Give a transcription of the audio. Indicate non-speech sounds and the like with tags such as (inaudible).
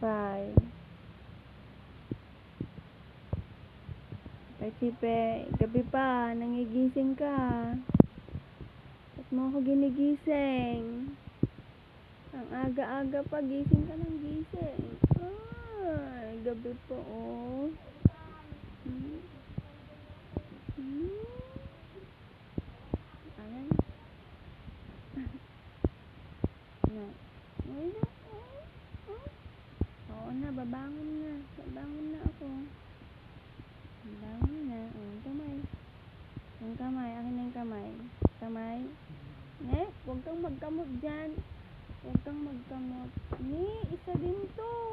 Five. Parsipe, gabi pa, nangigising ka. Ba't mo ako ginigising? Ang aga-aga pa, gising ka ng gising. Ay, gabi pa, oh. Hmm. Hmm. Ayan. (laughs) na. Ay, na. Oh, oh. Oo na, babangon na. Babangon na ako. Babangon na. Oh, ang kamay. Ang kamay. Akin na kamay. Kamay. Eh, huwag kang magkamot dyan. Huwag kang magkamot. Ni, isa din to.